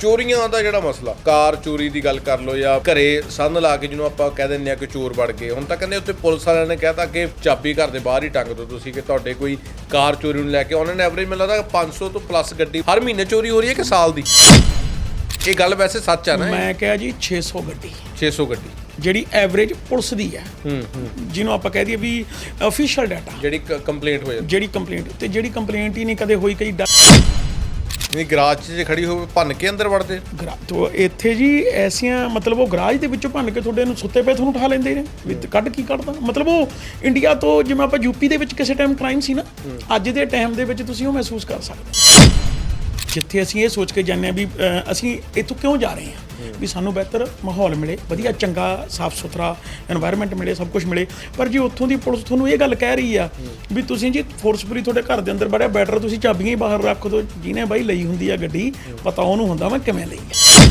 ਚੋਰੀਆਂ ਦਾ ਜਿਹੜਾ ਮਸਲਾ ਕਾਰ ਚੋਰੀ ਦੀ ਗੱਲ ਕਰ ਲਓ ਜਾਂ ਘਰੇ ਸੰਨ ਲਾ ਕੇ ਜਿਹਨੂੰ ਆਪਾਂ ਕਹਿ ਦਿੰਦੇ ਆ ਕਿ ਚੋਰ ਵੜ ਗਏ। ਹੁਣ ਤਾਂ ਕਹਿੰਦੇ ਉੱਤੇ ਪੁਲਿਸ ਵਾਲਿਆਂ ਨੇ ਕਹਿਤਾ ਕਿ ਚਾਬੀ ਘਰ ਦੇ ਬਾਹਰ ਹੀ ਟੰਗ ਦਿਓ ਤੁਸੀਂ ਕਿ ਤੁਹਾਡੇ ਕੋਈ ਕਾਰ ਚੋਰੀ ਨੂੰ ਲੈ ਕੇ। ਉਹਨਾਂ ਨੇ ਐਵਰੇਜ ਮੈਨੂੰ ਲੱਗਦਾ 500 ਤੋਂ ਪਲੱਸ ਗੱਡੀ ਹਰ ਮਹੀਨੇ ਚੋਰੀ ਹੋ ਰਹੀ ਹੈ ਕਿ ਸਾਲ ਦੀ? ਇਹ ਗੱਲ ਵੈਸੇ ਸੱਚ ਆ ਨਾ ਮੈਂ ਕਿਹਾ ਜੀ 600 ਗੱਡੀ। 600 ਗੱਡੀ। ਜਿਹੜੀ ਐਵਰੇਜ ਪੁਲਿਸ ਦੀ ਹੈ। ਹੂੰ ਹੂੰ। ਜਿਹਨੂੰ ਆਪਾਂ ਕਹਿ ਦਈਏ ਵੀ ਅਫੀਸ਼ੀਅਲ ਡਾਟਾ ਜਿਹੜੀ ਕੰਪਲੇਂਟ ਹੋ ਜਾਂਦੀ। ਜਿਹੜੀ ਕੰਪਲੇਂਟ ਤੇ ਜਿਹੜੀ ਕੰਪਲੇਂਟ ਹੀ ਨਹੀਂ ਕਦੇ ਹੋਈ ਕਈ ਨਹੀਂ ਗਰਾਜ 'ਚ ਜੇ ਖੜੀ ਹੋਵੇ ਭੰਨ ਕੇ ਅੰਦਰ ਵੜਦੇ। ਗਰਾ- ਤੋ ਇੱਥੇ ਜੀ ਐਸੀਆਂ ਮਤਲਬ ਉਹ ਗਰਾਜ ਦੇ ਵਿੱਚੋਂ ਭੰਨ ਕੇ ਤੁਹਾਡੇ ਨੂੰ ਸੁੱਤੇ ਪਏ ਤੁਹਾਨੂੰ ਉਠਾ ਲੈਂਦੇ ਨੇ। ਵੀ ਤੇ ਕੱਢ ਕੀ ਕੱਢਦਾ? ਮਤਲਬ ਉਹ ਇੰਡੀਆ ਤੋਂ ਜਿਵੇਂ ਆਪਾਂ ਯੂਪੀ ਦੇ ਵਿੱਚ ਕਿਸੇ ਟਾਈਮ ਕ੍ਰਾਈਮ ਸੀ ਨਾ ਅੱਜ ਦੇ ਟਾਈਮ ਦੇ ਵਿੱਚ ਤੁਸੀਂ ਉਹ ਮਹਿਸੂਸ ਕਰ ਸਕਦੇ ਹੋ। ਜਿੱਥੇ ਅਸੀਂ ਇਹ ਸੋਚ ਕੇ ਜਾਂਦੇ ਆ ਵੀ ਅਸੀਂ ਇੱਥੋਂ ਕਿਉਂ ਜਾ ਰਹੇ ਹਾਂ? ਵੀ ਸਾਨੂੰ ਬਿਹਤਰ ਮਾਹੌਲ ਮਿਲੇ ਵਧੀਆ ਚੰਗਾ ਸਾਫ਼ ਸੁਥਰਾ এনवायरमेंट ਮਿਲੇ ਸਭ ਕੁਝ ਮਿਲੇ। ਪਰ ਜੀ ਉੱਥੋਂ ਦੀ ਪੁਲਿਸ ਤੁਹਾਨੂੰ ਇਹ ਗੱਲ ਕਹਿ ਰਹੀ ਆ ਵੀ ਤੁਸੀਂ ਜੀ ਫੋਰਸਫੁਲੀ ਤੁਹਾਡੇ ਘਰ ਦੇ ਅੰਦਰ ਬੜਿਆ ਬੈਟਰ ਤੁਸੀਂ ਚਾਬੀਆਂ ਹੀ ਬਾਹਰ ਰੱਖ ਦਿਓ ਜਿਹਨੇ ਬਾਈ ਲਈ ਹੁੰਦੀ ਆ ਗੱਡੀ ਪਤਾ ਉਹਨੂੰ ਹੁੰਦਾ ਮੈਂ ਕਿਵੇਂ ਲਈ ਆ।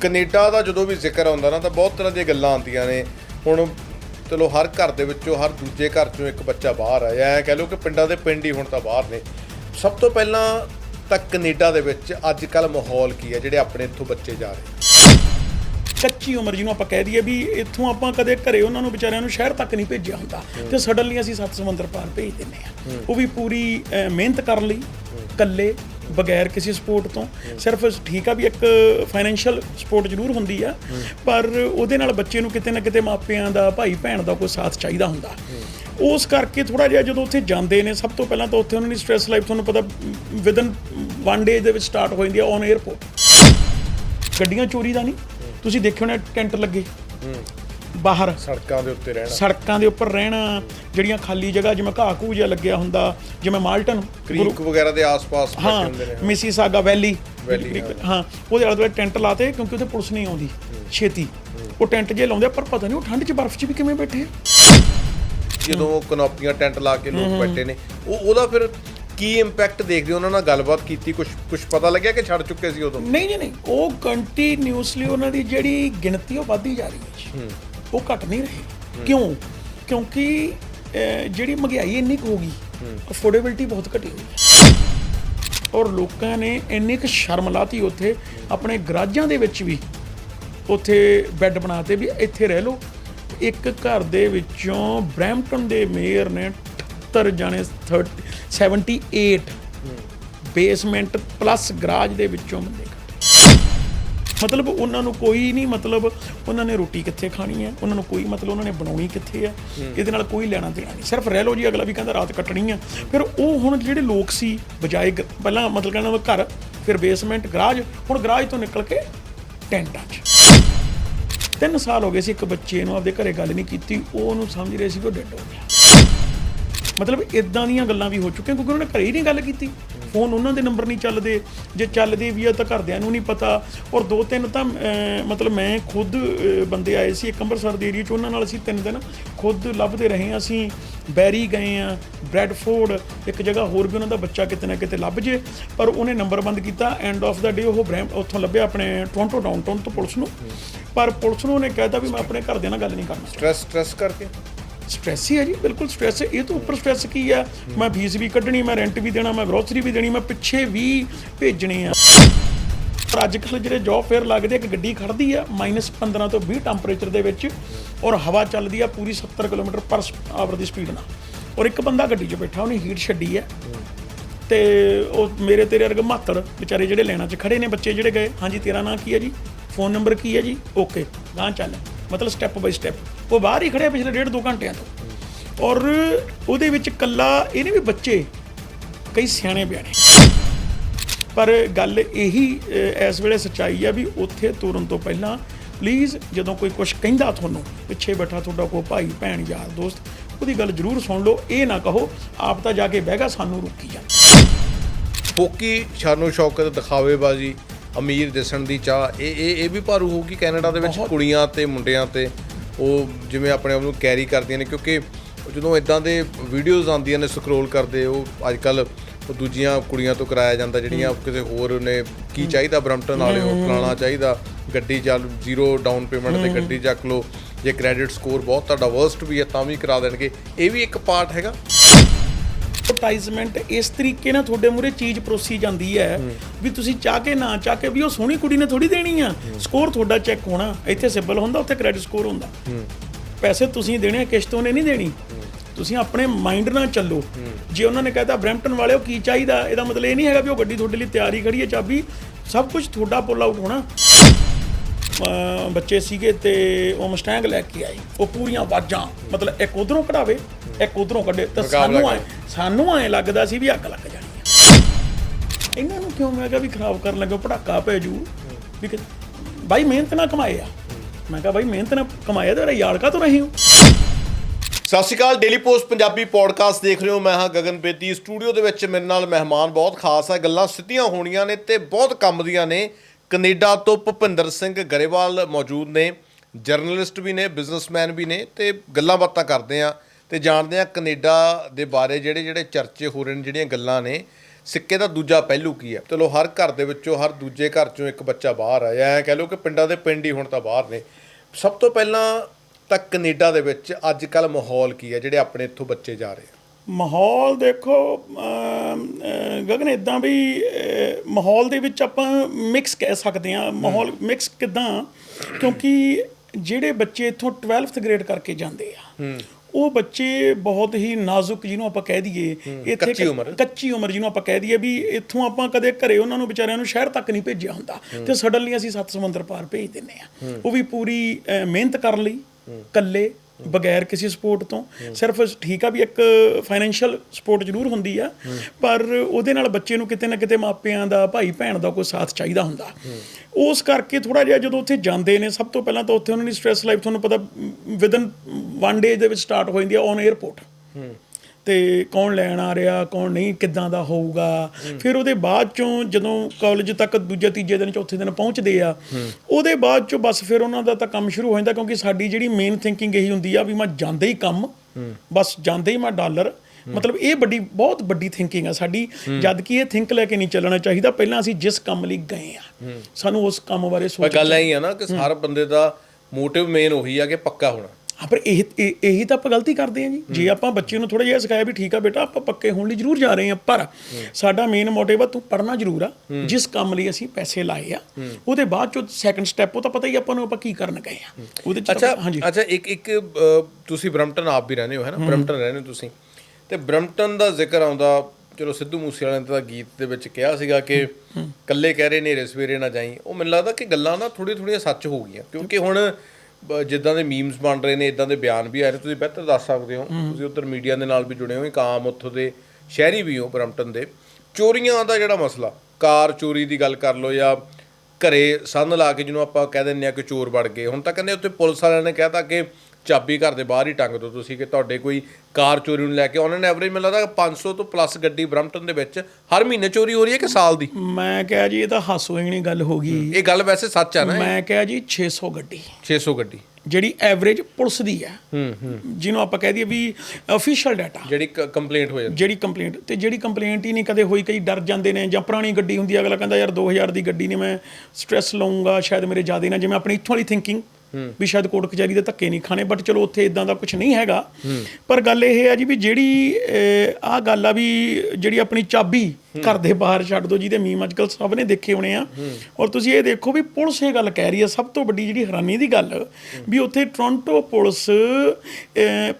ਕੈਨੇਡਾ ਦਾ ਜਦੋਂ ਵੀ ਜ਼ਿਕਰ ਆਉਂਦਾ ਨਾ ਤਾਂ ਬਹੁਤ ਤਰ੍ਹਾਂ ਦੀਆਂ ਗੱਲਾਂ ਆਉਂਦੀਆਂ ਨੇ। ਹੁਣ ਚਲੋ ਹਰ ਘਰ ਦੇ ਵਿੱਚੋਂ ਹਰ ਦੂਜੇ ਘਰ ਚੋਂ ਇੱਕ ਬੱਚਾ ਬਾਹਰ ਆਇਆ ਜਾਂ ਐ ਕਹਿ ਲਓ ਕਿ ਪਿੰਡਾਂ ਦੇ ਪਿੰਡ ਹੀ ਹੁਣ ਤਾਂ ਬਾਹਰ ਨੇ। ਸਭ ਤੋਂ ਪਹਿਲਾਂ ਤਾਂ ਕੈਨੇਡਾ ਦੇ ਵਿੱਚ ਅੱਜ ਕੱਲ ਮਾਹੌਲ ਕੀ ਹੈ? ਜਿਹੜੇ ਆਪਣੇ ਇੱਥੋਂ ਬੱਚੇ ਜਾ ਰਹੇ ਕੱਚੀ ਉਮਰ ਜਿਹਨੂੰ ਆਪਾਂ ਕਹਿ ਦਈਏ ਵੀ ਇੱਥੋਂ ਆਪਾਂ ਕਦੇ ਘਰੇ ਉਹਨਾਂ ਨੂੰ ਵਿਚਾਰਿਆਂ ਨੂੰ ਸ਼ਹਿਰ ਤੱਕ ਨਹੀਂ ਭੇਜਿਆ ਹੁੰਦਾ। ਤੇ ਸਡਨਲੀ ਅਸੀਂ ਸੱਤ ਸਮੁੰਦਰ ਪਾਰ ਭੇਜ ਦਿੰਨੇ ਆ ਉਹ ਵੀ ਪੂਰੀ ਮਿਹਨਤ ਕਰਨ ਲਈ ਇਕੱਲੇ ਬਗੈਰ ਕਿਸੇ ਸਪੋਰਟ ਤੋਂ। ਸਿਰਫ ਠੀਕ ਆ ਵੀ ਇੱਕ ਫਾਈਨੈਂਸ਼ੀਅਲ ਸਪੋਰਟ ਜ਼ਰੂਰ ਹੁੰਦੀ ਆ, ਪਰ ਉਹਦੇ ਨਾਲ ਬੱਚੇ ਨੂੰ ਕਿਤੇ ਨਾ ਕਿਤੇ ਮਾਪਿਆਂ ਦਾ, ਭਾਈ ਭੈਣ ਦਾ ਕੋਈ ਸਾਥ ਚਾਹੀਦਾ ਹੁੰਦਾ। ਉਸ ਕਰਕੇ ਥੋੜਾ ਜਿਹਾ ਜਦੋਂ ਉੱਥੇ ਜਾਂਦੇ ਨੇ, ਸਭ ਤੋਂ ਪਹਿਲਾਂ ਤਾਂ ਉੱਥੇ ਉਹਨਾਂ ਦੀ ਸਟ੍ਰੈਸ ਲਾਈਫ ਤੁਹਾਨੂੰ ਪਤਾ ਵਿਦਨ ਵਨ ਡੇ ਦੇ ਵਿੱਚ ਸਟਾਰਟ ਹੋ ਜਾਂਦੀ ਆ ਔਨ 에ਅਰਪੋਰਟ ਗੱਡੀਆਂ ਚੋਰੀ ਦਾ ਨਹੀਂ। ਤੁਸੀਂ ਦੇਖਿਓ ਨਾ, ਟੈਂਟ ਲੱਗੇ। ਬਾਹਰ। ਸੜਕਾਂ ਦੇ ਉੱਤੇ ਰਹਿਣਾ। ਸੜਕਾਂ ਦੇ ਉੱਪਰ ਰਹਿਣਾ ਜਿਹੜੀਆਂ ਖਾਲੀ ਜਗ੍ਹਾ ਜਿਵੇਂ ਘਾਹ ਘੂ ਜਿਹਾ ਲੱਗਿਆ ਹੁੰਦਾ ਜਿਵੇਂ ਮਾਲਟਨ ਕ੍ਰੀਕ ਵਗੈਰਾ ਦੇ ਆਸ-ਪਾਸ ਬੈਠੇ ਹੁੰਦੇ ਨੇ ਮਿਸੀਸਾਗਾ ਵੈਲੀ। ਵੈਲੀ, ਹਾਂ। ਉਹਦੇ ਆਲੇ ਦੁਆਲੇ ਟੈਂਟ ਲਾਤੇ ਕਿਉਂਕਿ ਉੱਥੇ ਪੁਲਿਸ ਨਹੀਂ ਆਉਂਦੀ ਛੇਤੀ। ਉਹ ਟੈਂਟ ਜੇ ਲਾਉਂਦੇ ਪਰ ਪਤਾ ਨਹੀਂ ਉਹ ਠੰਡ 'ਚ ਬਰਫ਼ 'ਚ ਵੀ ਕਿਵੇਂ ਬੈਠੇ ਜਦੋਂ ਕਨੋਪੀਆਂ ਟੈਂਟ ਲਾ ਕੇ ਲੋਕ ਬੈਠੇ ਨੇ ਉਹ ਉਹਦਾ ਫਿਰ ਕੀ ਇੰਪੈਕਟ ਦੇਖਦੇ? ਉਹਨਾਂ ਨਾਲ ਗੱਲਬਾਤ ਕੀਤੀ ਕੁਝ ਕੁਝ ਪਤਾ ਲੱਗਿਆ ਕਿ ਛੱਡ ਚੁੱਕੇ ਸੀ ਉਦੋਂ? ਨਹੀਂ ਜੀ ਨਹੀਂ। ਉਹ ਕੰਟੀਨਿਊਸਲੀ ਉਹਨਾਂ ਦੀ ਜਿਹੜੀ ਗਿਣਤੀ ਉਹ ਵਧਦੀ ਜਾ ਰਹੀ ਹੈ। ਉਹ ਘਟ ਨਹੀਂ ਰਹੀ। ਕਿਉਂ? ਕਿਉਂਕਿ ਜਿਹੜੀ ਮਹਿੰਗਾਈ ਇੰਨੀ ਕੁ ਹੋ ਗਈ ਅਫੋਰਡੇਬਿਲਟੀ ਬਹੁਤ ਘਟੀ ਹੋਈ ਹੈ। ਔਰ ਲੋਕਾਂ ਨੇ ਇੰਨੀ ਕੁ ਸ਼ਰਮ ਲਾਤੀ ਉੱਥੇ ਆਪਣੇ ਗਰਾਜਾਂ ਦੇ ਵਿੱਚ ਵੀ। ਉੱਥੇ ਬੈੱਡ ਬਣਾਤੇ ਵੀ ਇੱਥੇ ਰਹਿ ਲਓ। ਇੱਕ ਘਰ ਦੇ ਵਿੱਚੋਂ ਬ੍ਰੈਂਪਟਨ ਦੇ ਮੇਅਰ ਨੇ 78 ਜਾਣੇ 30 78 ਬੇਸਮੈਂਟ ਪਲੱਸ ਗਰਾਜ ਦੇ ਵਿੱਚੋਂ ਬੰਦੇ। ਮਤਲਬ ਉਹਨਾਂ ਨੂੰ ਕੋਈ ਨਹੀਂ ਮਤਲਬ ਉਹਨਾਂ ਨੇ ਰੋਟੀ ਕਿੱਥੇ ਖਾਣੀ ਹੈ? ਉਹਨਾਂ ਨੂੰ ਕੋਈ ਮਤਲਬ ਉਹਨਾਂ ਨੇ ਬਣਾਉਣੀ ਕਿੱਥੇ ਹੈ? ਇਹਦੇ ਨਾਲ ਕੋਈ ਲੈਣਾ ਦੇਣਾ ਨਹੀਂ। ਸਿਰਫ ਰਹਿ ਲਓ ਜੀ ਅਗਲਾ ਵੀ ਕਹਿੰਦਾ ਰਾਤ ਕੱਟਣੀ ਆ। ਫਿਰ ਉਹ ਹੁਣ ਜਿਹੜੇ ਲੋਕ ਸੀ ਬਜਾਏ ਪਹਿਲਾਂ ਮਤਲਬ ਕਹਿੰਦਾ ਉਹ ਘਰ ਫਿਰ ਬੇਸਮੈਂਟ ਗਰਾਜ ਹੁਣ ਗਰਾਜ ਤੋਂ ਨਿਕਲ ਕੇ ਟੈਂਟਾਂ 'ਚ। ਤਿੰਨ ਸਾਲ ਹੋ ਗਏ ਸੀ ਇੱਕ ਬੱਚੇ ਨੂੰ ਆਪਦੇ ਘਰੇ ਗੱਲ ਨਹੀਂ ਕੀਤੀ ਉਹ ਉਹਨੂੰ ਸਮਝ ਰਹੇ ਸੀ ਕਿ ਉਹ ਡੈੱਡ ਹੋ ਗਿਆ। ਮਤਲਬ ਇਦਾਂ ਦੀਆਂ ਗੱਲਾਂ ਵੀ ਹੋ ਚੁੱਕੀਆਂ ਕਿਉਂਕਿ ਉਹਨਾਂ ਨੇ ਘਰੇ ਹੀ ਨਹੀਂ ਗੱਲ ਕੀਤੀ। ਫੋਨ ਉਹਨਾਂ ਦੇ ਨੰਬਰ ਨਹੀਂ ਚੱਲਦੇ। ਜੇ ਚੱਲਦੇ ਵੀ ਆ ਤਾਂ ਘਰਦਿਆਂ ਨੂੰ ਨਹੀਂ ਪਤਾ। ਔਰ ਦੋ ਤਿੰਨ ਤਾਂ ਮਤਲਬ ਮੈਂ ਖੁਦ ਬੰਦੇ ਆਏ ਸੀ ਇੱਕ ਅੰਮ੍ਰਿਤਸਰ ਦੇ ਏਰੀਆ 'ਚ, ਉਹਨਾਂ ਨਾਲ ਅਸੀਂ ਤਿੰਨ ਦਿਨ ਖੁਦ ਲੱਭਦੇ ਰਹੇ ਹਾਂ। ਅਸੀਂ ਬੈਰੀ ਗਏ ਆ ਬ੍ਰੈਡਫੋਰਡ, ਇੱਕ ਜਗ੍ਹਾ ਹੋਰ ਵੀ ਉਹਨਾਂ ਦਾ ਬੱਚਾ ਕਿਤੇ ਨਾ ਕਿਤੇ ਲੱਭ ਜੇ। ਪਰ ਉਹਨੇ ਨੰਬਰ ਬੰਦ ਕੀਤਾ। ਐਂਡ ਆਫ ਦਾ ਡੇ ਉਹ ਬ੍ਰੈਮ ਉੱਥੋਂ ਲੱਭਿਆ ਆਪਣੇ ਟੋਰਾਂਟੋ ਡਾਊਨਟਾਊਨ ਤੋਂ ਪੁਲਿਸ ਨੂੰ। ਪਰ ਪੁਲਿਸ ਨੂੰ ਉਹਨੇ ਕਹਿਤਾ ਵੀ ਮੈਂ ਆਪਣੇ ਘਰਦਿਆਂ ਨਾਲ ਗੱਲ ਨਹੀਂ ਕਰਨਾ। ਸਟ੍ਰੈਸ ਸਟ੍ਰੈਸ ਕਰਕੇ? ਸਟ੍ਰੈਸ ਹੀ ਹੈ ਜੀ ਬਿਲਕੁਲ ਸਟ੍ਰੈਸ ਇਹ ਤੋਂ ਉੱਪਰ ਸਟ੍ਰੈਸ ਕੀ ਆ? ਮੈਂ ਫੀਸ ਵੀ ਕੱਢਣੀ ਮੈਂ ਰੈਂਟ ਵੀ ਦੇਣਾ ਮੈਂ ਗਰੋਸਰੀ ਵੀ ਦੇਣੀ ਮੈਂ ਪਿੱਛੇ ਵੀ ਭੇਜਣੇ ਆ। ਪਰ ਅੱਜ ਕੱਲ੍ਹ ਜਿਹੜੇ ਜੌਬ ਫੇਅਰ ਲੱਗਦੇ ਆ, ਇੱਕ ਗੱਡੀ ਖੜਦੀ ਆ -15 ਤੋਂ 20 ਟੈਂਪਰੇਚਰ ਦੇ ਵਿੱਚ ਔਰ ਹਵਾ ਚੱਲਦੀ ਆ ਪੂਰੀ 70 ਕਿਲੋਮੀਟਰ ਪਰ ਆਵਰ ਦੀ ਸਪੀਡ ਨਾਲ। ਔਰ ਇੱਕ ਬੰਦਾ ਗੱਡੀ 'ਚ ਬੈਠਾ ਉਹਨੇ ਹੀਟ ਛੱਡੀ ਆ। ਤੇ ਉਹ ਮੇਰੇ ਤੇਰੇ ਵਰਗੇ ਮਾਤੜ ਵਿਚਾਰੇ ਜਿਹੜੇ ਲੈਣਾ 'ਚ ਖੜੇ ਨੇ ਬੱਚੇ ਜਿਹੜੇ ਗਏ ਹਾਂਜੀ ਤੇਰਾ ਨਾਂ ਕੀ ਹੈ ਜੀ? ਫੋਨ ਨੰਬਰ ਕੀ ਹੈ ਜੀ? ਓਕੇ ਗਾਂ ਚੱਲ। ਮਤਲਬ ਸਟੈਪ ਬਾਈ ਸਟੈਪ ਉਹ ਬਾਹਰ ਹੀ ਖੜਿਆ ਪਿਛਲੇ ਡੇਢ ਦੋ ਘੰਟਿਆਂ ਤੋਂ। ਔਰ ਉਹਦੇ ਵਿੱਚ ਕੱਲਾ ਇਹਨੇ ਵੀ ਬੱਚੇ ਕਈ ਸਿਆਣੇ ਬਿਆਣੇ ਪਰ ਗੱਲ ਇਹੀ ਇਸ ਵੇਲੇ ਸੱਚਾਈ ਆ ਵੀ ਉੱਥੇ ਤੁਰਨ ਤੋਂ ਪਹਿਲਾਂ ਪਲੀਜ਼ ਜਦੋਂ ਕੋਈ ਕੁਝ ਕਹਿੰਦਾ ਤੁਹਾਨੂੰ ਪਿੱਛੇ ਬੈਠਾ ਤੁਹਾਡਾ ਕੋਈ ਭਾਈ ਭੈਣ ਯਾਰ ਦੋਸਤ ਉਹਦੀ ਗੱਲ ਜ਼ਰੂਰ ਸੁਣ ਲਓ ਇਹ ਨਾ ਕਹੋ ਆਪ ਤਾਂ ਜਾ ਕੇ ਬਹਿਗਾ ਸਾਨੂੰ ਰੋਕੀ ਜਾ। ਫੋਕੀ ਸ਼ਾਨੋ ਸ਼ੌਕਤ ਦਿਖਾਵੇਬਾਜ਼ੀ ਅਮੀਰ ਦਿਸਣ ਦੀ ਚਾਹ ਇਹ ਇਹ ਇਹ ਵੀ ਭਾਰੂ ਹੋਊਗੀ ਕੈਨੇਡਾ ਦੇ ਵਿੱਚ। ਕੁੜੀਆਂ ਤੇ ਮੁੰਡਿਆਂ ਤੇ ਉਹ ਜਿਵੇਂ ਆਪਣੇ ਆਪ ਨੂੰ ਕੈਰੀ ਕਰਦੀਆਂ ਨੇ ਕਿਉਂਕਿ ਜਦੋਂ ਇਦਾਂ ਦੇ ਵੀਡੀਓਜ਼ ਆਉਂਦੀਆਂ ਨੇ ਸਕਰੋਲ ਕਰਦੇ ਉਹ ਅੱਜ ਕੱਲ ਉਹ ਦੂਜੀਆਂ ਕੁੜੀਆਂ ਤੋਂ ਕਰਾਇਆ ਜਾਂਦਾ ਜਿਹੜੀਆਂ ਕਿਸੇ ਹੋਰ ਨੇ ਕੀ ਚਾਹੀਦਾ ਬ੍ਰਮਟਨ ਵਾਲੇ ਉਹ ਫਲਾਣਾ ਚਾਹੀਦਾ ਗੱਡੀ ਚੱਲ ਜ਼ੀਰੋ ਡਾਊਨ ਪੇਮੈਂਟ ਤੇ ਗੱਡੀ ਚੱਕ ਲਓ ਜੇ ਕ੍ਰੈਡਿਟ ਸਕੋਰ ਬਹੁਤ ਤੁਹਾਡਾ ਵਰਸਟ ਵੀ ਹੈ ਤਾਂ ਵੀ ਕਰਾ ਦੇਣਗੇ। ਇਹ ਵੀ ਇੱਕ ਪਾਰਟ ਹੈਗਾ। ਐਡਵਰਟਾਈਜ਼ਮੈਂਟ ਇਸ ਤਰੀਕੇ ਨਾਲ ਤੁਹਾਡੇ ਮੂਰੇ ਚੀਜ਼ ਪਰੋਸੀ ਜਾਂਦੀ ਹੈ ਵੀ ਤੁਸੀਂ ਚਾਹ ਕੇ ਨਾ ਚਾਹ ਕੇ, ਵੀ ਉਹ ਸੋਹਣੀ ਕੁੜੀ ਨੇ ਥੋੜੀ ਦੇਣੀ ਆ। ਸਕੋਰ ਤੁਹਾਡਾ ਚੈੱਕ ਹੋਣਾ। ਇੱਥੇ ਸਿਬਲ ਹੁੰਦਾ, ਉੱਥੇ ਕ੍ਰੈਡਿਟ ਸਕੋਰ ਹੁੰਦਾ। ਪੈਸੇ ਤੁਸੀਂ ਦੇਣੇ ਆ, ਕਿਸ਼ਤ ਨਹੀਂ ਦੇਣੀ। ਤੁਸੀਂ ਆਪਣੇ ਮਾਈਂਡ ਨਾਲ ਚੱਲੋ। ਜੇ ਉਹਨਾਂ ਨੇ ਕਹਿਤਾ ਬ੍ਰੈਂਪਟਨ ਵਾਲਿਓ ਕੀ ਚਾਹੀਦਾ, ਇਹਦਾ ਮਤਲਬ ਇਹ ਨਹੀਂ ਹੈਗਾ ਵੀ ਉਹ ਗੱਡੀ ਤੁਹਾਡੇ ਲਈ ਤਿਆਰੀ ਖੜੀ ਹੈ, ਚਾਬੀ ਸਭ ਕੁਝ ਤੁਹਾਡਾ ਪੁੱਲ ਆਊਟ ਹੋਣਾ। ਬੱਚੇ ਸੀਗੇ ਤੇ ਉਹ ਮਸਟੈਂਗ ਲੈ ਕੇ ਆਏ। ਉਹ ਪੂਰੀਆਂ ਆਵਾਜ਼ਾਂ ਮਤਲਬ ਇੱਕ ਉਧਰੋਂ ਕਢਾਵੇ ਇੱਕ ਉਧਰੋਂ ਕੱਢੇ ਤਾਂ ਸਾਨੂੰ ਐ ਸਾਨੂੰ ਐ ਲੱਗਦਾ ਸੀ ਵੀ ਅੱਗ ਲੱਗ ਜਾਣੀ ਹੈ ਇਹਨਾਂ ਨੂੰ ਕਿਉਂ? ਮੈਂ ਕਿਹਾ ਵੀ ਖਰਾਬ ਕਰਨ ਲੱਗੇ ਪੜਾਕਾ ਪੈ ਜੂ। ਵੀ ਬਾਈ ਮਿਹਨਤ ਨਾਲ ਕਮਾਏ ਆ। ਮੈਂ ਕਿਹਾ ਬਾਈ ਮਿਹਨਤ ਨਾਲ ਕਮਾਏ ਤੇ ਯਾਲਕਾ ਤੋਂ ਰਹੀ ਹੋ? ਸਤਿ ਸ਼੍ਰੀ ਅਕਾਲ ਡੇਲੀ ਪੋਸਟ ਪੰਜਾਬੀ ਪੋਡਕਾਸਟ ਦੇਖ ਰਹੇ ਹੋ। ਮੈਂ ਹਾਂ ਗਗਨ ਬੇਦੀ। ਸਟੂਡੀਓ ਦੇ ਵਿੱਚ ਮੇਰੇ ਨਾਲ ਮਹਿਮਾਨ ਬਹੁਤ ਖਾਸ ਹੈ ਗੱਲਾਂ ਸਿੱਧੀਆਂ ਹੋਣੀਆਂ ਨੇ ਤੇ ਬਹੁਤ ਕੰਮ ਦੀਆਂ ਨੇ। ਕੈਨੇਡਾ ਤੋਂ ਭੁਪਿੰਦਰ ਸਿੰਘ ਗਰੇਵਾਲ ਮੌਜੂਦ ਨੇ, ਜਰਨਲਿਸਟ ਵੀ ਨੇ, ਬਿਜ਼ਨਸਮੈਨ ਵੀ ਨੇ ਤੇ ਗੱਲਾਂ ਬਾਤਾਂ ਕਰਦੇ ਆ ਤੇ ਜਾਣਦੇ ਆ ਕੈਨੇਡਾ ਦੇ ਬਾਰੇ ਜਿਹੜੇ ਜਿਹੜੇ ਚਰਚੇ ਹੋ ਰਹੇ ਨੇ, ਜਿਹੜੀਆਂ ਗੱਲਾਂ ਨੇ, ਸਿੱਕੇ ਦਾ ਦੂਜਾ ਪਹਿਲੂ ਕੀ ਹੈ? ਚਲੋ ਹਰ ਘਰ ਦੇ ਵਿੱਚੋਂ, ਹਰ ਦੂਜੇ ਘਰ ਚੋਂ ਇੱਕ ਬੱਚਾ ਬਾਹਰ ਆਇਆ, ਐ ਕਹਿ ਲਓ ਕਿ ਪਿੰਡਾਂ ਦੇ ਪਿੰਡ ਹੀ ਹੁਣ ਤਾਂ ਬਾਹਰ ਨੇ। ਸਭ ਤੋਂ ਪਹਿਲਾਂ ਤਾਂ ਕੈਨੇਡਾ ਦੇ ਵਿੱਚ ਅੱਜ ਕੱਲ ਮਾਹੌਲ ਕੀ ਹੈ, ਜਿਹੜੇ ਆਪਣੇ ਇੱਥੋਂ ਬੱਚੇ ਜਾ ਰਹੇ ਆ? ਮਾਹੌਲ ਦੇਖੋ ਗਗਨ ਇਦਾਂ ਵੀ ਮਾਹੌਲ ਦੇ ਵਿੱਚ ਆਪਾਂ ਮਿਕਸ ਕਹਿ ਸਕਦੇ ਹਾਂ। ਮਾਹੌਲ ਮਿਕਸ ਕਿਦਾਂ? ਕਿਉਂਕਿ ਜਿਹੜੇ ਬੱਚੇ ਇੱਥੋਂ 12th ਗ੍ਰੇਡ ਕਰਕੇ ਜਾਂਦੇ ਆ ਉਹ ਬੱਚੇ ਬਹੁਤ ਹੀ ਨਾਜ਼ੁਕ ਜਿਹਨੂੰ ਆਪਾਂ ਕਹਿ ਦਈਏ। ਇੱਥੇ ਕੱਚੀ ਉਮਰ। ਕੱਚੀ ਉਮਰ ਜਿਹਨੂੰ ਆਪਾਂ ਕਹਿ ਦਈਏ ਵੀ ਇੱਥੋਂ ਆਪਾਂ ਕਦੇ ਘਰੇ ਉਹਨਾਂ ਨੂੰ ਵਿਚਾਰਿਆਂ ਨੂੰ ਸ਼ਹਿਰ ਤੱਕ ਨਹੀਂ ਭੇਜਿਆ ਹੁੰਦਾ ਤੇ ਸਡਨਲੀ ਅਸੀਂ ਸੱਤ ਸਮੁੰਦਰ ਪਾਰ ਭੇਜ ਦਿੰਨੇ ਆ ਉਹ ਵੀ ਪੂਰੀ ਮਿਹਨਤ ਕਰਨ ਲਈ ਇਕੱਲੇ ਬਗੈਰ ਕਿਸੇ ਸਪੋਰਟ ਤੋਂ। ਸਿਰਫ ਠੀਕ ਆ ਵੀ ਇੱਕ ਫਾਈਨੈਂਸ਼ੀਅਲ ਸਪੋਰਟ ਜ਼ਰੂਰ ਹੁੰਦੀ ਆ ਪਰ ਉਹਦੇ ਨਾਲ ਬੱਚੇ ਨੂੰ ਕਿਤੇ ਨਾ ਕਿਤੇ ਮਾਪਿਆਂ ਦਾ ਭਾਈ ਭੈਣ ਦਾ ਕੋਈ ਸਾਥ ਚਾਹੀਦਾ ਹੁੰਦਾ। ਉਸ ਕਰਕੇ ਥੋੜਾ ਜਿਹਾ ਜਦੋਂ ਉੱਥੇ ਜਾਂਦੇ ਨੇ ਸਭ ਤੋਂ ਪਹਿਲਾਂ ਤਾਂ ਉੱਥੇ ਉਹਨਾਂ ਦੀ ਸਟ੍ਰੈਸ ਲਾਈਫ ਤੁਹਾਨੂੰ ਪਤਾ ਵਿਦਨ ਵਨ ਡੇ ਦੇ ਵਿੱਚ ਸਟਾਰਟ ਹੋ ਜਾਂਦੀ ਆ ਔਨ 에ਅਰਪੋਰਟ ਤੇ ਕੌਣ ਲੈਣ ਆ ਰਿਹਾ ਕੌਣ ਨਹੀਂ ਕਿੱਦਾਂ ਦਾ ਹੋਊਗਾ। ਫਿਰ ਉਹਦੇ ਬਾਅਦ ਚੋਂ ਜਦੋਂ ਕਾਲਜ ਤੱਕ ਦੂਜੇ ਤੀਜੇ ਦਿਨ ਚੌਥੇ ਦਿਨ ਪਹੁੰਚਦੇ ਆ ਉਹਦੇ ਬਾਅਦ ਚੋਂ ਬਸ ਫਿਰ ਉਹਨਾਂ ਦਾ ਤਾਂ ਕੰਮ ਸ਼ੁਰੂ ਹੋ ਜਾਂਦਾ ਕਿਉਂਕਿ ਸਾਡੀ ਜਿਹੜੀ ਮੇਨ ਥਿੰਕਿੰਗ ਇਹੀ ਹੁੰਦੀ ਆ ਵੀ ਮੈਂ ਜਾਂਦੇ ਹੀ ਕੰਮ ਬਸ ਜਾਂਦੇ ਹੀ ਮੈਂ ਡਾਲਰ। ਮਤਲਬ ਇਹ ਵੱਡੀ ਬਹੁਤ ਵੱਡੀ ਥਿੰਕਿੰਗ ਆ ਸਾਡੀ ਜਦ ਕਿ ਇਹ ਥਿੰਕ ਲੈ ਕੇ ਨਹੀਂ ਚੱਲਣਾ ਚਾਹੀਦਾ। ਪਹਿਲਾਂ ਅਸੀਂ ਜਿਸ ਕੰਮ ਲਈ ਗਏ ਆ ਸਾਨੂੰ ਉਸ ਕੰਮ ਬਾਰੇ ਪਰ ਸੋਚ ਗੱਲ ਐਂ ਹੀ ਆ ਨਾ ਕਿ ਹਰ ਬੰਦੇ ਦਾ ਮੋਟਿਵ ਮੇਨ ਉਹੀ ਆ ਕਿ ਪੱਕਾ ਹੋਣਾ। ਹਾਂ ਪਰ ਇਹ ਇਹ- ਇਹੀ ਤਾਂ ਆਪਾਂ ਗਲਤੀ ਕਰਦੇ ਹਾਂ ਜੀ। ਜੇ ਆਪਾਂ ਬੱਚੇ ਨੂੰ ਥੋੜਾ ਜਿਹਾ ਸਿਖਾਇਆ ਵੀ ਠੀਕ ਆ ਬੇਟਾ ਆਪਾਂ ਪੱਕੇ ਹੋਣ ਲਈ ਜ਼ਰੂਰ ਜਾ ਰਹੇ ਹਾਂ ਪਰ ਸਾਡਾ ਮੇਨ ਮੋਟਿਵ ਆ ਤੂੰ ਪੜਨਾ ਜ਼ਰੂਰ ਆ ਜਿਸ ਕੰਮ ਲਈ ਅਸੀਂ ਪੈਸੇ ਲਾਏ ਆ ਉਹਦੇ ਬਾਅਦ ਚੋਂ ਸੈਕੰਡ ਸਟੈਪ ਉਹ ਤਾਂ ਪਤਾ ਹੀ ਆਪਾਂ ਨੂੰ ਆਪਾਂ ਕੀ ਕਰਨ ਗਏ ਆ। ਉਹਦੇ ਚ ਅੱਛਾ ਤਾਂ- ਹਾਂਜੀ। ਅੱਛਾ ਇੱਕ ਇੱਕ ਅ, ਤੁਸੀਂ ਬ੍ਰਮਟਨ ਆਪ ਵੀ ਰਹਿੰਦੇ ਹੋ ਹੈ ਨਾ? ਬ੍ਰਮਟਨ ਰਹਿੰਦੇ ਹੋ ਤੁਸੀਂ। ਤੇ ਬ੍ਰਮਟਨ ਦਾ ਜ਼ਿਕਰ ਆਉਂਦਾ ਚਲੋ ਸਿੱਧੂ ਮੂਸੇਵਾਲੇ ਨੇ ਤਾਂ ਗੀਤ ਦੇ ਵਿੱਚ ਕਿਹਾ ਸੀਗਾ ਕਿ ਕੱਲੇ ਕਹਿ ਰਹੇ ਨੇਰੇ ਸਵੇਰੇ ਨਾ ਜਾਈ। ਉਹ ਮੈਨੂੰ ਲੱਗਦਾ ਕਿ ਗੱਲਾਂ ਨਾ ਥੋੜੀ ਥੋੜੀਆਂ ਸੱਚ ਹੋ ਗਈਆਂ ਕਿਉਂਕਿ ਹੁਣ ਜਿੱਦਾਂ ਦੇ ਮੀਮਸ ਬਣ ਰਹੇ ਨੇ ਇਦਾਂ ਦੇ ਬਿਆਨ ਵੀ ਆ ਰਹੇ ਤੁਸੀਂ ਬਿਹਤਰ ਦੱਸ ਸਕਦੇ ਹੋ। ਤੁਸੀਂ ਉੱਧਰ ਮੀਡੀਆ ਦੇ ਨਾਲ ਵੀ ਜੁੜੇ ਹੋ ਇੱਕ ਆਮ ਉੱਥੋਂ ਦੇ ਸ਼ਹਿਰੀ ਵੀ ਹੋ ਬ੍ਰਮਟਨ ਦੇ। ਚੋਰੀਆਂ ਦਾ ਜਿਹੜਾ ਮਸਲਾ ਕਾਰ ਚੋਰੀ ਦੀ ਗੱਲ ਕਰ ਲਓ ਜਾਂ ਘਰੇ ਸੰਨ ਲਾ ਕੇ ਜਿਹਨੂੰ ਆਪਾਂ ਕਹਿ ਦਿੰਦੇ ਆ ਕਿ ਚੋਰ ਵੜ ਗਏ। ਹੁਣ ਤਾਂ ਕਹਿੰਦੇ ਉੱਥੇ ਪੁਲਿਸ ਵਾਲਿਆਂ ਨੇ ਕਹਿਤਾ ਕਿ ਚਾਬੀ ਘਰ ਦੇ ਬਾਹਰ ਹੀ ਟੰਗ ਦਿਓ ਤੁਸੀਂ ਕਿ ਤੁਹਾਡੇ ਕੋਈ ਕਾਰ ਚੋਰੀ ਨੂੰ ਲੈ ਕੇ ਉਹਨਾਂ ਨੇ ਐਵਰੇਜ ਮੈਨੂੰ ਲੱਗਦਾ 500 ਤੋਂ ਪਲੱਸ ਗੱਡੀ ਬ੍ਰਮਟਨ ਦੇ ਵਿੱਚ ਹਰ ਮਹੀਨੇ ਚੋਰੀ ਹੋ ਰਹੀ ਹੈ ਕਿ ਸਾਲ ਦੀ? ਮੈਂ ਕਿਹਾ ਜੀ ਇਹ ਤਾਂ ਹਾਸੋਹੀਣੀ ਗੱਲ ਹੋ ਗਈ। ਇਹ ਗੱਲ ਵੈਸੇ ਸੱਚ ਆ ਨਾ ਮੈਂ ਕਿਹਾ ਜੀ 600 ਗੱਡੀ। 600 ਗੱਡੀ। ਜਿਹੜੀ ਐਵਰੇਜ ਪੁਲਿਸ ਦੀ ਹੈ। ਹੂੰ ਹੂੰ। ਜਿਹਨੂੰ ਆਪਾਂ ਕਹਿ ਦਈਏ ਵੀ ਅਫੀਸ਼ੀਅਲ ਡਾਟਾ ਜਿਹੜੀ ਕੰਪਲੇਂਟ ਹੋ ਜਾਂਦੀ। ਜਿਹੜੀ ਕੰਪਲੇਂਟ ਤੇ ਜਿਹੜੀ ਕੰਪਲੇਂਟ ਹੀ ਨਹੀਂ ਕਦੇ ਹੋਈ ਕਈ ਡਰ ਜਾਂਦੇ ਨੇ ਜਾਂ ਪੁਰਾਣੀ ਗੱਡੀ ਹੁੰਦੀ ਹੈ, ਅਗਲਾ ਕਹਿੰਦਾ ਯਾਰ 2000 ਦੀ ਗੱਡੀ ਨੇ ਮੈਂ ਸਟ੍ਰੈਸ ਲਵਾਂਗਾ ਸ਼ਾਇਦ ਮੇਰੇ ਜ਼ਿਆਦਾ ਨਾ ਜਿਵੇਂ ਆਪਣੀ ਇੱਥੋਂ ਵਾਲੀ ਥਿੰਕਿੰਗ ਵੀ ਸ਼ਾਇਦ ਕੋਰਟ ਕਚਹਿਰੀ ਦੇ ਧੱਕੇ ਨਹੀਂ ਖਾਣੇ ਬਟ ਚਲੋ ਉੱਥੇ ਇਦਾਂ ਦਾ ਕੁਝ ਨਹੀਂ ਹੈਗਾ। ਪਰ ਗੱਲ ਇਹ ਹੈ ਜੀ ਵੀ ਜਿਹੜੀ ਆਹ ਗੱਲ ਆ ਵੀ ਜਿਹੜੀ ਆਪਣੀ ਚਾਬੀ ਘਰ ਦੇ ਬਾਹਰ ਛੱਡ ਦੋ, ਜਿਹਦੇ ਮੀਮ ਅੱਜਕੱਲ ਸਭ ਨੇ ਦੇਖੇ ਹੋਣੇ ਆ। ਔਰ ਤੁਸੀਂ ਇਹ ਦੇਖੋ ਵੀ ਪੁਲਿਸ ਇਹ ਗੱਲ ਕਹਿ ਰਹੀ ਹੈ ਸਭ ਤੋਂ ਵੱਡੀ ਜਿਹੜੀ ਹੈਰਾਨੀ ਦੀ ਗੱਲ ਵੀ ਉੱਥੇ ਟੋਰਾਂਟੋ ਪੁਲਿਸ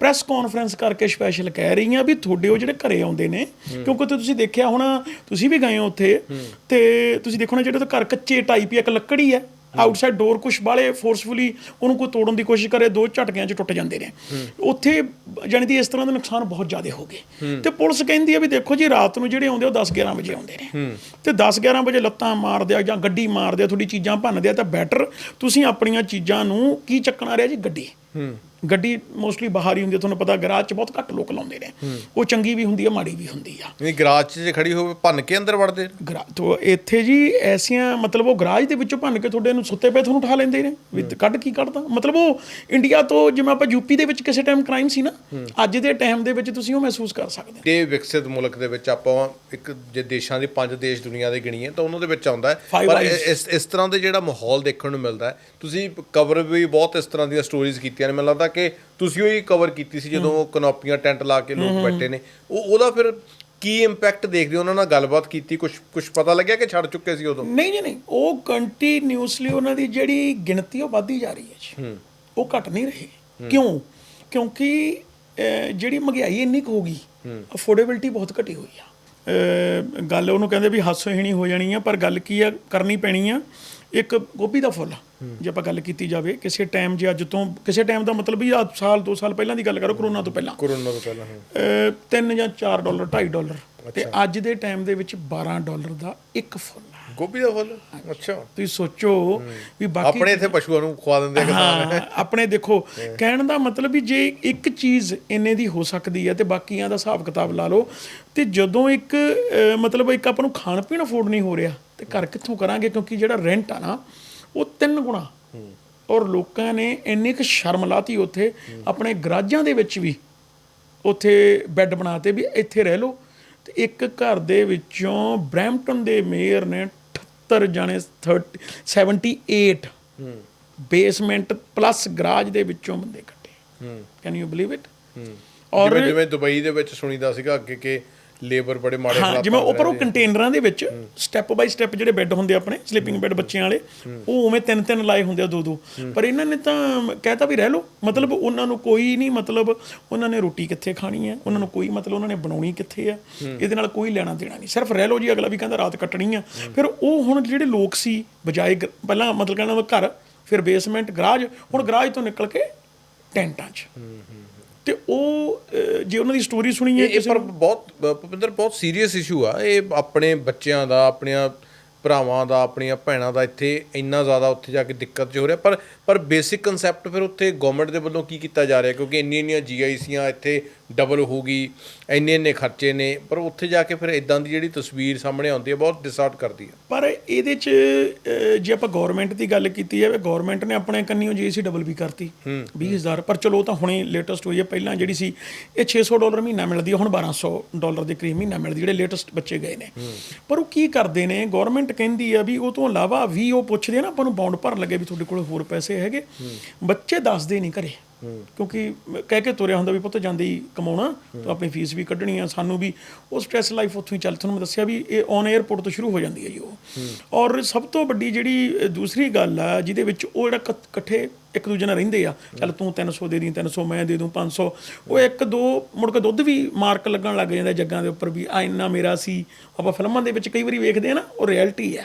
ਪ੍ਰੈਸ ਕਾਨਫਰੰਸ ਕਰਕੇ ਸਪੈਸ਼ਲ ਕਹਿ ਰਹੀ ਆ ਵੀ ਤੁਹਾਡੇ ਉਹ ਜਿਹੜੇ ਘਰੇ ਆਉਂਦੇ ਨੇ, ਕਿਉਂਕਿ ਉੱਥੇ ਤੁਸੀਂ ਦੇਖਿਆ ਹੁਣ, ਤੁਸੀਂ ਵੀ ਗਏ ਹੋ ਉੱਥੇ, ਤੇ ਤੁਸੀਂ ਦੇਖੋ ਨਾ ਜਿਹੜੇ ਤਾਂ ਘਰ ਕੱਚੇ ਟਾਈਪ ਹੀ ਇੱਕ ਲੱਕੜੀ ਹੈ। ਆਊਟਸਾਈਡ ਡੋਰ ਕੁਛ ਬਾਲੇ ਫੋਰਸਫੁਲੀ ਉਹਨੂੰ ਕੋਈ ਤੋੜਨ ਦੀ ਕੋਸ਼ਿਸ਼ ਕਰੇ ਦੋ ਝਟਕਿਆਂ 'ਚ ਟੁੱਟ ਜਾਂਦੇ ਨੇ। ਉੱਥੇ ਜਾਣੀ ਦੀ ਇਸ ਤਰ੍ਹਾਂ ਦੇ ਨੁਕਸਾਨ ਬਹੁਤ ਜ਼ਿਆਦਾ ਹੋ ਗਏ। ਤੇ ਪੁਲਿਸ ਕਹਿੰਦੀ ਹੈ ਵੀ ਦੇਖੋ ਜੀ ਰਾਤ ਨੂੰ ਜਿਹੜੇ ਆਉਂਦੇ ਉਹ 10 11 ਵਜੇ ਆਉਂਦੇ ਨੇ। ਤੇ 10 11 ਵਜੇ ਲੱਤਾਂ ਮਾਰਦੇ ਆ ਜਾਂ ਗੱਡੀ ਮਾਰਦੇ ਆ ਤੁਹਾਡੀ ਚੀਜ਼ਾਂ ਭੰਨਦੇ ਆ ਤਾਂ ਬੈਟਰ ਤੁਸੀਂ ਆਪਣੀਆਂ ਚੀਜ਼ਾਂ ਨੂੰ ਕੀ ਚੱਕਣਾ ਰਿਹਾ ਜੀ ਗੱਡੀ। ਗੱਡੀ ਮੋਸਟਲੀ ਬਾਹਰ ਹੀ ਹੁੰਦੀ ਹੈ ਤੁਹਾਨੂੰ ਪਤਾ ਗਰਾਜ 'ਚ ਬਹੁਤ ਘੱਟ ਲੋਕ ਲਾਉਂਦੇ ਨੇ। ਉਹ ਚੰਗੀ ਵੀ ਹੁੰਦੀ ਹੈ ਮਾੜੀ ਵੀ ਹੁੰਦੀ ਆ। ਨਹੀਂ ਗਰਾਜ 'ਚ ਜੇ ਖੜੀ ਹੋਵੇ ਭੰਨ ਕੇ ਅੰਦਰ ਵੜਦੇ ਤੋ ਇੱਥੇ ਜੀ ਐਸੀਆਂ ਮਤਲਬ ਉਹ ਗਰਾਜ ਦੇ ਵਿੱਚੋਂ ਭੰਨ ਕੇ ਤੁਹਾਡੇ ਨੂੰ ਸੁੱਤੇ ਪਏ ਤੁਹਾਨੂੰ ਉਠਾ ਲੈਂਦੇ ਨੇ। ਵੀ ਕੱਢ ਕੀ ਕੱਢਦਾ? ਮਤਲਬ ਉਹ ਇੰਡੀਆ ਤੋਂ ਜਿਵੇਂ ਆਪਾਂ ਯੂਪੀ ਦੇ ਵਿੱਚ ਕਿਸੇ ਟਾਈਮ ਕ੍ਰਾਈਮ ਸੀ ਨਾ ਅੱਜ ਦੇ ਟਾਈਮ ਦੇ ਵਿੱਚ ਤੁਸੀਂ ਉਹ ਮਹਿਸੂਸ ਕਰ ਸਕਦੇ ਹੋ। ਤੇ ਵਿਕਸਿਤ ਮੁਲਕ ਦੇ ਵਿੱਚ ਆਪਾਂ ਇੱਕ ਜੇ ਦੇਸ਼ਾਂ ਦੇ ਪੰਜ ਦੇਸ਼ ਦੁਨੀਆ ਦੇ ਗਿਣੀਏ ਤਾਂ ਉਹਨਾਂ ਦੇ ਵਿੱਚ ਆਉਂਦਾ ਹੈ। ਪਰ। ਇਸ ਇਸ ਤਰ੍ਹਾਂ ਦੇ ਜਿਹੜਾ ਮਾਹੌਲ ਦੇਖਣ ਨੂੰ ਮਿਲਦਾ ਹੈ ਤੁਸੀਂ ਕਵਰ ਵੀ ਬਹੁਤ ਇਸ ਤਰ੍ਹਾਂ ਦੀਆਂ ਸਟੋਰੀਜ਼ ਕੀਤੀਆਂ ਨੇ ਮੈਨੂੰ ਲੱਗਦਾ ਕਿ ਤੁਸੀਂ ਹੀ ਕਵਰ ਕੀਤੀ ਸੀ ਜਦੋਂ ਕਨੋਪੀਆਂ ਟੈਂਟ ਲਾ ਕੇ ਲੋਕ ਬੈਠੇ ਨੇ। ਉਹ ਉਹਦਾ ਫਿਰ ਕੀ ਇੰਪੈਕਟ ਦੇਖਦੇ ਹੋ? ਉਹਨਾਂ ਨਾਲ ਗੱਲਬਾਤ ਕੀਤੀ ਕੁਝ ਕੁਝ ਪਤਾ ਲੱਗਿਆ ਕਿ ਛੱਡ ਚੁੱਕੇ ਸੀ ਉਦੋਂ? ਨਹੀਂ ਜੀ ਨਹੀਂ। ਉਹ ਕੰਟੀਨਿਊਸਲੀ ਉਹਨਾਂ ਦੀ ਜਿਹੜੀ ਗਿਣਤੀ ਉਹ ਵੱਧਦੀ ਜਾ ਰਹੀ ਹੈ ਜੀ। ਉਹ ਘਟ ਨਹੀਂ ਰਹੀ। ਕਿਉਂ? ਕਿਉਂਕਿ ਜਿਹੜੀ ਮਹਿੰਗਾਈ ਇੰਨੀ ਕੁ ਹੋ ਗਈ ਅਫੋਰਡੇਬਿਲਟੀ ਬਹੁਤ ਘਟੀ ਹੋਈ ਆ। ਗੱਲ ਉਹਨੂੰ ਕਹਿੰਦੇ ਵੀ ਹਾਸੋ ਹੀਣੀ ਹੋ ਜਾਣੀ ਆ ਪਰ ਗੱਲ ਕੀ ਆ? ਕਰਨੀ ਪੈਣੀ ਆ। ਇੱਕ ਗੋਭੀ ਦਾ ਫੁੱਲ ਜੇ ਆਪਾਂ ਗੱਲ ਕੀਤੀ ਜਾਵੇ ਕਿਸੇ ਟਾਈਮ ਜੇ ਅੱਜ ਤੋਂ ਕਿਸੇ ਟਾਈਮ ਦਾ ਮਤਲਬ ਵੀ ਆ ਸਾਲ ਦੋ ਸਾਲ ਪਹਿਲਾਂ ਦੀ ਗੱਲ ਕਰੋ ਕਰੋਨਾ ਤੋਂ ਪਹਿਲਾਂ। ਕਰੋਨਾ ਤੋਂ ਪਹਿਲਾਂ ਹਾਂ। 3 ਜਾਂ 4 ਡਾਲਰ 2.5 ਡਾਲਰ। ਤੇ ਅੱਜ ਦੇ ਟਾਈਮ ਦੇ ਵਿੱਚ 12 ਡਾਲਰ ਦਾ ਇੱਕ ਫੁੱਲ ਗੋਭੀ ਦਾ ਫੁੱਲ? ਅੱਛਾ। ਤੁਸੀਂ ਸੋਚੋ ਵੀ ਬਾਕੀ ਆਪਣੇ ਇੱਥੇ ਪਸ਼ੂਆਂ ਨੂੰ ਖਵਾ ਦਿੰਦੇ ਕਿਸਾਨ ਆਪਣੇ ਦੇਖੋ ਕਹਿਣ ਦਾ ਮਤਲਬ ਵੀ ਜੇ ਇੱਕ ਚੀਜ਼ ਇੰਨੇ ਦੀ ਹੋ ਸਕਦੀ ਹੈ ਤੇ ਬਾਕੀਆਂ ਦਾ ਹਿਸਾਬ ਕਿਤਾਬ ਲਾ ਲਓ ਤੇ ਜਦੋਂ ਇੱਕ ਮਤਲਬ ਇੱਕ ਆਪਾਂ ਨੂੰ ਖਾਣ ਪੀਣ ਅਫੋਰਡ ਨਹੀਂ ਹੋ ਰਿਹਾ ਤੇ ਘਰ ਕਿੱਥੋਂ ਕਰਾਂਗੇ? ਕਿਉਂਕਿ ਜਿਹੜਾ ਰੈਂਟ ਆ ਨਾ ਉਹ ਤਿੰਨ ਗੁਣਾ। ਔਰ ਲੋਕਾਂ ਨੇ ਇੰਨੀ ਕੁ ਸ਼ਰਮ ਲਾਤੀ ਉੱਥੇ। ਆਪਣੇ ਗਰਾਜਾਂ ਦੇ ਵਿੱਚ ਵੀ ਉੱਥੇ ਬੈੱਡ ਬਣਾਤੇ ਵੀ ਇੱਥੇ ਰਹਿ ਲਓ। ਤੇ ਇੱਕ ਘਰ ਦੇ ਵਿੱਚੋਂ ਬ੍ਰੈਂਪਟਨ ਦੇ ਮੇਅਰ ਨੇ 78 ਜਾਣੇ 30 78 ਬੇਸਮੈਂਟ ਪਲੱਸ ਗਰਾਜ ਦੇ ਵਿੱਚੋਂ ਬੰਦੇ ਕੱਢੇ ਕੈਨ ਯੂ ਬਲੀਵ ਇਟ ਔਰ ਜਿਵੇਂ ਦੁਬਈ ਦੇ ਵਿੱਚ ਸੁਣੀਦਾ ਸੀਗਾ ਅੱਗੇ ਕਿ ਲੇਬਰ ਬੜੇ ਮਾੜੇ ਹਾਂ ਜਿਵੇਂ ਉੱਪਰ ਉਹ ਕੰਟੇਨਰਾਂ ਦੇ ਵਿੱਚ ਸਟੈਪ ਬਾਈ ਸਟੈਪ ਜਿਹੜੇ ਬੈੱਡ ਹੁੰਦੇ ਆਪਣੇ ਸਲੀਪਿੰਗ ਬੈੱਡ ਬੱਚਿਆਂ ਵਾਲੇ ਉਹ ਉਵੇਂ ਤਿੰਨ ਤਿੰਨ ਲਾਏ ਹੁੰਦੇ ਆ ਦੋ ਦੋ। ਪਰ ਇਹਨਾਂ ਨੇ ਤਾਂ ਕਹਿਤਾ ਵੀ ਰਹਿ ਲਓ ਮਤਲਬ ਉਹਨਾਂ ਨੂੰ ਕੋਈ ਨਹੀਂ ਮਤਲਬ ਉਹਨਾਂ ਨੇ ਰੋਟੀ ਕਿੱਥੇ ਖਾਣੀ ਹੈ ਉਹਨਾਂ ਨੂੰ ਕੋਈ ਮਤਲਬ ਉਹਨਾਂ ਨੇ ਬਣਾਉਣੀ ਕਿੱਥੇ ਆ ਇਹਦੇ ਨਾਲ ਕੋਈ ਲੈਣਾ ਦੇਣਾ ਨਹੀਂ। ਸਿਰਫ ਰਹਿ ਲਓ ਜੀ ਅਗਲਾ ਵੀ ਕਹਿੰਦਾ ਰਾਤ ਕੱਟਣੀ ਆ। ਫਿਰ ਉਹ ਹੁਣ ਜਿਹੜੇ ਲੋਕ ਸੀ ਬਜਾਏ ਪਹਿਲਾਂ ਮਤਲਬ ਕਹਿੰਦਾ ਘਰ ਫਿਰ ਬੇਸਮੈਂਟ ਗਰਾਜ ਹੁਣ ਗਰਾਜ ਤੋਂ ਨਿਕਲ ਕੇ ਟੈਂਟਾਂ 'ਚ। ਤੇ ਉਹ ਜੇ ਉਹਨਾਂ ਦੀ ਸਟੋਰੀ ਸੁਣੀ ਹੈ ਇਹ ਪਰ ਬਹੁਤ ਭੁਪਿੰਦਰ ਬਹੁਤ ਸੀਰੀਅਸ ਇਸ਼ੂ ਆ। ਇਹ ਆਪਣੇ ਬੱਚਿਆਂ ਦਾ ਆਪਣੀਆਂ ਭਰਾਵਾਂ ਦਾ ਆਪਣੀਆਂ ਭੈਣਾਂ ਦਾ ਇੱਥੇ ਇੰਨਾ ਜ਼ਿਆਦਾ ਉੱਥੇ ਜਾ ਕੇ ਦਿੱਕਤ 'ਚ ਹੋ ਰਿਹਾ। ਪਰ ਪਰ ਬੇਸਿਕ ਕਨਸੈਪਟ ਫਿਰ ਉੱਥੇ ਗਵਰਨਮੈਂਟ ਦੇ ਵੱਲੋਂ ਕੀ ਕੀਤਾ ਜਾ ਰਿਹਾ? ਕਿਉਂਕਿ ਇੰਨੀਆਂ ਇੰਨੀਆਂ ਜੀਆਈਸੀਆਂ ਇੱਥੇ ਡਬਲ ਹੋ ਗਈ ਇੰਨੇ ਇੰਨੇ ਖਰਚੇ ਨੇ। ਪਰ ਉੱਥੇ ਜਾ ਕੇ ਫਿਰ ਇਦਾਂ ਦੀ ਜਿਹੜੀ ਤਸਵੀਰ ਸਾਹਮਣੇ ਆਉਂਦੀ ਹੈ ਬਹੁਤ ਡਿਸਆਰਟ ਕਰਦੀ ਹੈ। ਪਰ ਇਹਦੇ ਚ ਜੇ ਆਪਾਂ ਗਵਰਨਮੈਂਟ ਦੀ ਗੱਲ ਕੀਤੀ ਜਾਵੇ ਗਵਰਨਮੈਂਟ ਨੇ ਆਪਣੇ ਕੰਨਿਓ ਜੀਸੀ ਡਬਲ ਵੀ ਕਰਤੀ 20000 ਪਰ ਚਲੋ ਤਾਂ ਹੁਣੇ ਲੇਟੈਸਟ ਹੋਈ ਹੈ। ਪਹਿਲਾਂ ਜਿਹੜੀ ਸੀ ਇਹ 600 ਡਾਲਰ ਮਹੀਨਾ ਮਿਲਦੀ ਹੈ ਹੁਣ 1200 ਡਾਲਰ ਦੇ ਕਰੀਬ ਮਹੀਨਾ ਮਿਲਦੀ ਜਿਹੜੇ ਲੇਟੈਸਟ ਬੱਚੇ ਗਏ ਨੇ। ਪਰ ਉਹ ਕੀ ਕਰਦੇ ਨੇ? ਗਵਰਨਮੈਂਟ ਕਹਿੰਦੀ ਆ ਵੀ ਉਹ ਤੋਂ ਇਲਾਵਾ ਵੀ ਉਹ ਪੁੱਛਦੇ ਆ ਨਾ ਆਪਾਂ ਨੂੰ ਬਾਉਂਡ ਭਰਨ ਲੱਗੇ ਵੀ ਤੁਹਾਡੇ ਕੋਲ ਹੋਰ ਪੈਸੇ ਹੈਗੇ। ਬੱਚੇ ਦੱਸਦੇ ਨਹੀਂ ਘਰੇ। ਕਿਉਂਕਿ ਕਹਿ ਕੇ ਤੁਰਿਆ ਹੁੰਦਾ ਵੀ ਪੁੱਤ ਜਾਂਦੇ ਹੀ ਕਮਾਉਣਾ, ਤਾਂ ਆਪਣੀ ਫੀਸ ਵੀ ਕੱਢਣੀ ਆ, ਸਾਨੂੰ ਵੀ ਉਹ ਸਟ੍ਰੈਸ ਲਾਈਫ ਉੱਥੋਂ ਹੀ ਚੱਲ, ਤੁਹਾਨੂੰ ਮੈਂ ਦੱਸਿਆ ਵੀ ਇਹ ਔਨ 에ਅਰਪੋਰਟ ਤੋਂ ਸ਼ੁਰੂ ਹੋ ਜਾਂਦੀ ਹੈ ਜੀ ਉਹ। ਔਰ ਸਭ ਤੋਂ ਵੱਡੀ ਜਿਹੜੀ ਦੂਸਰੀ ਗੱਲ ਆ, ਜਿਹਦੇ ਵਿੱਚ ਉਹ ਜਿਹੜਾ ਇਕੱਠ- ਇਕੱਠੇ ਇੱਕ ਦੂਜੇ ਨਾਲ ਰਹਿੰਦੇ ਆ, ਚੱਲ ਤੂੰ 300 ਦੇ ਦੀ 300 ਮੈਂ ਦੇ ਦੂੰ 500 ਉਹ ਇੱਕ ਦੋ, ਮੁੜ ਕੇ ਦੁੱਧ ਵੀ ਮਾਰਕ ਲੱਗਣ ਲੱਗ ਜਾਂਦਾ ਜੱਗਾਂ ਦੇ ਉੱਪਰ ਵੀ, ਆ ਇੰਨਾ ਮੇਰਾ ਸੀ, ਆਪਾਂ ਫਿਲਮਾਂ ਦੇ ਵਿੱਚ ਕਈ ਵਾਰੀ ਵੇਖਦੇ ਆ ਨਾ, ਉਹ ਰਿਐਲਿਟੀ ਆ।